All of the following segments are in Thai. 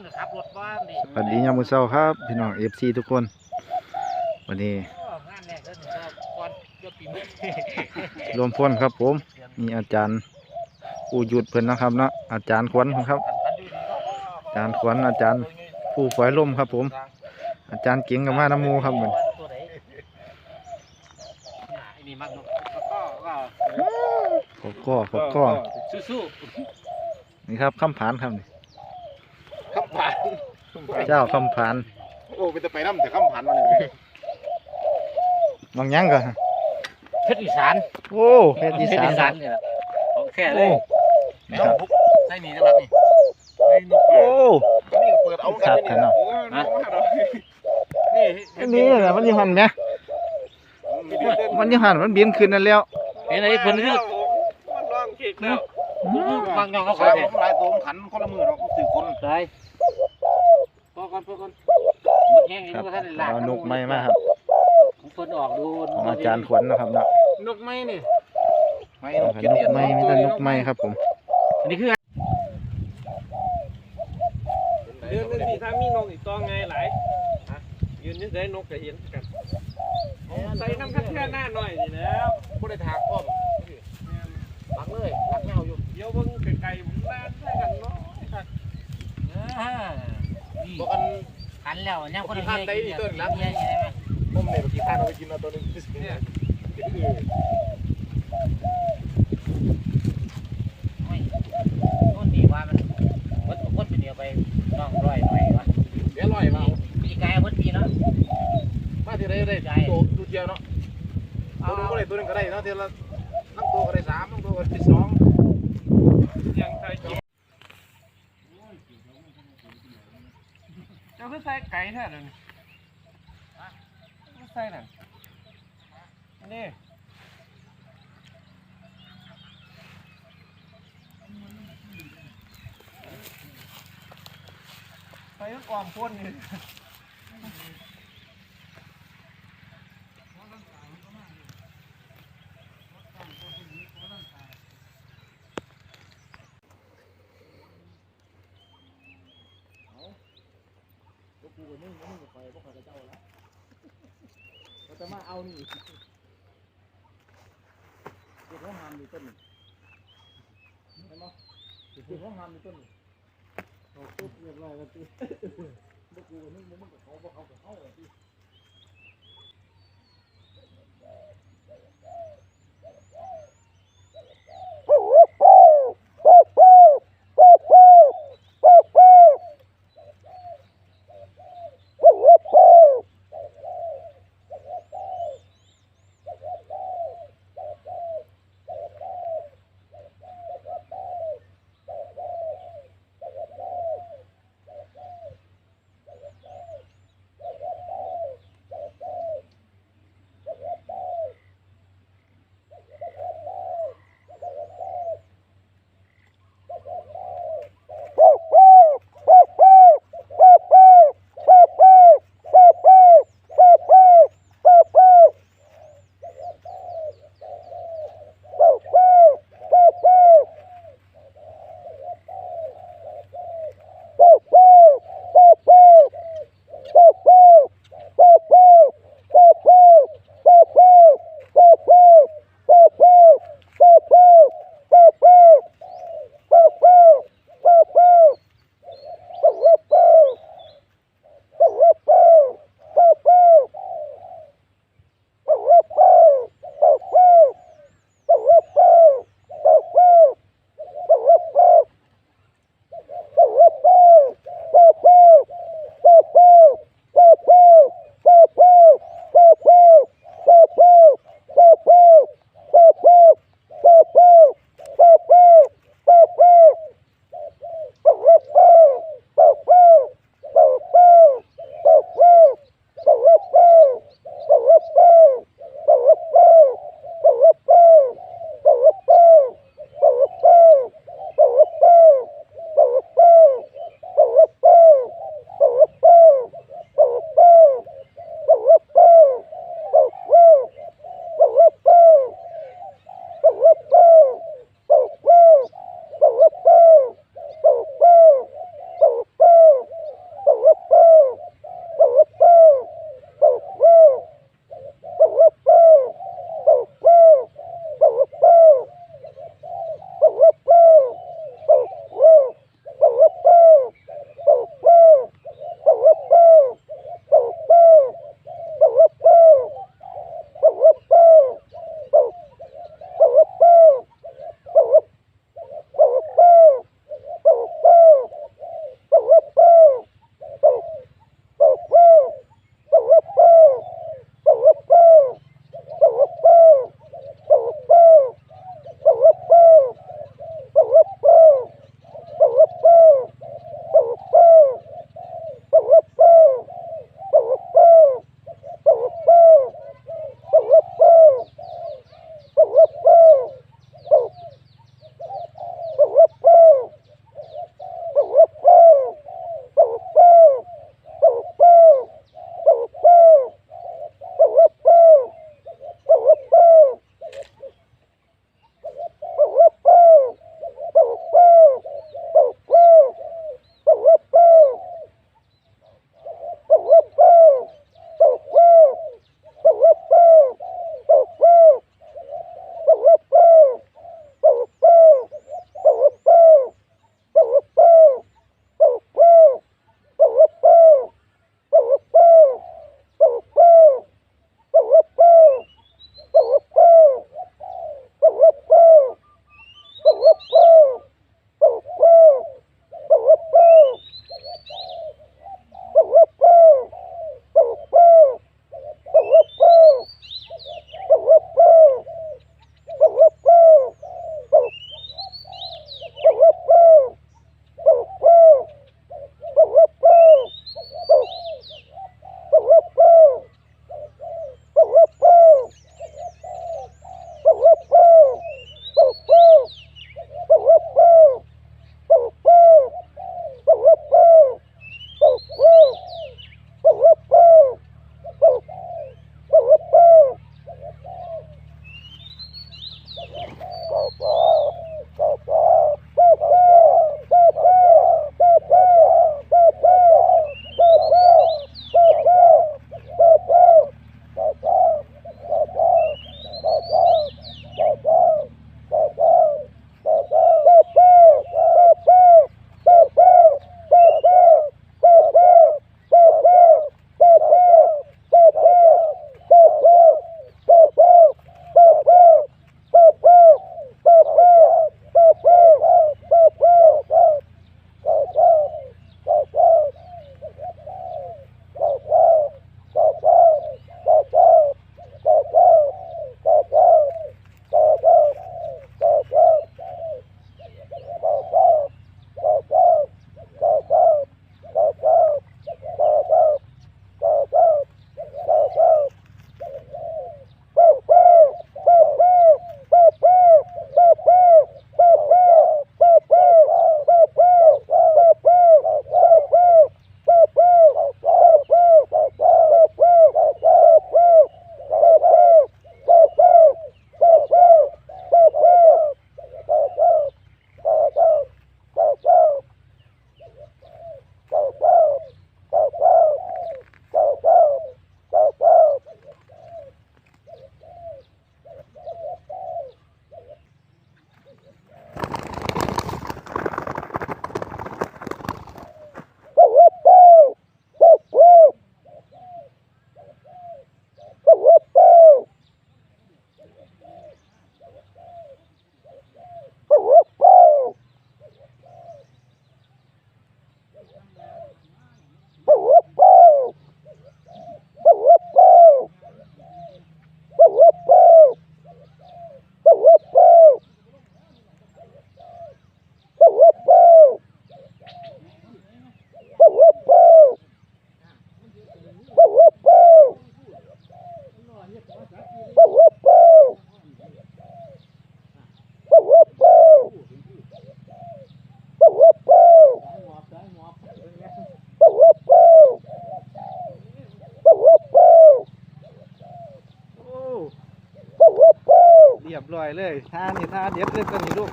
ามมื้อเช้าครับพี่น้อง FC ทุกคน วันนี้งานแรกก็ถึงจะก่อนยกปีใหม่รวมพลครับผม มีอาจารย์ผู้หยุดเพิ่นนะครับเนาะอาจารย์ขวัญครับ อาจารย์ขวัญอาจารย์ผู้ฝอยลมครับผม อาจารย์เก่งกับมาน้ำหมูครับเหมือนตัวไหนน่ะไอ้นี่มักนกก็ก็ขอก้อขอก้อสู้นี่ครับคำผานครับนี่ข้ามผ่าน เจ้าคำผานโอ้ไปจะไปน้ำแต่ข้ามผ่านมาเนี่ยบางหยังก็ๆเพชรอีสานโอ้เพชรอีสาน เนี่ยของแค่เลโอ้ยนี่ครับใส่หนีจังหวัดนี่ไอ้นกโอ้ นี่ก็เปิดเอากันนี่นะนี่อันนี้แหละมันอยี่หันไหมมันอยี่หันมันบินขึ้นนั่นแล้วเห็นไหนเพิ่นคือมันลองเค้กแล้วบางยองเขาขาขายยผเนี่ยมลายตัวผมขันคนละมือเราสื่อคนได้พ อก่อนพอก่อนแห้งครับก็ท่านได้ลากเอานกไม้มาครับของเพิ่นออกดูของอาจารย์ขวัญนะครับเนาะนกไม้นี่ไม่นกไม้มีแต่นกไม้ครับผม อันนี้คือเดือนหนึงสิถ้ามีนกอีกตัวไงหลายฮะยืนนี่ได้นกก็เห็นกันใส่น้ำคัดแค่หน้าหน่อยนี่แล้วผู้ได้ถากป้อมปักเลยปักเงาอยู่ เดี๋ยวเบิ่งไกลๆผมแล่นใส่กันเนาะครับ นี่ บอกกันขันแล้วยังคนขันได้อีกต้นละเยอะใช่ไหมผมเนี่ยเมื่อกี้ท่านเอาไปกินเอาตัวนึงเนี่ยไม่ต้นดีว่ามันวัดวัดเป็นเดียวไปน้องร้อยหน่อยวะเดี๋ยวลอยมาปีกายวัดปีเนาะมาที่ไรได้ตัวตัวเดียวเนาะตัวนึงก็ได้ตัวนึงก็ได้เนาะทีละนั่งตัวก็ได้สามนั่งตัวก็ได้สองยังใส่กินเจ้าคือใส่ไก่แท้เดี๋ยวนี้ใส่นั่นนี่ใส่ก็กวามพ่นนี่ จะมาเอานี่เด็กห้องงานมีต้นเห็นไหมเด็กห้องงานมีต้นเขาตุ๊บเรียบร้อยแล้วตีบุกูนึกมึงกับเขาบอกเขากับเขาตีรียบ ร้อยเลยท่านี่ท่าเด็ดเลยตัวนี้ลูก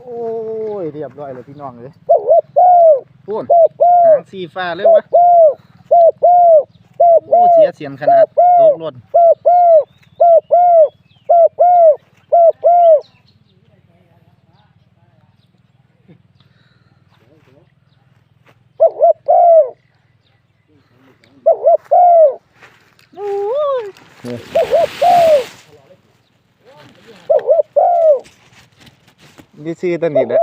โอ้ยเรียบร้อยเลยพี่น้องเลยพูนหางสีฟ้าเลยวะโอ้เสียเสียนขนาดตกหล่น นี่ซื้อตันนี้แหละ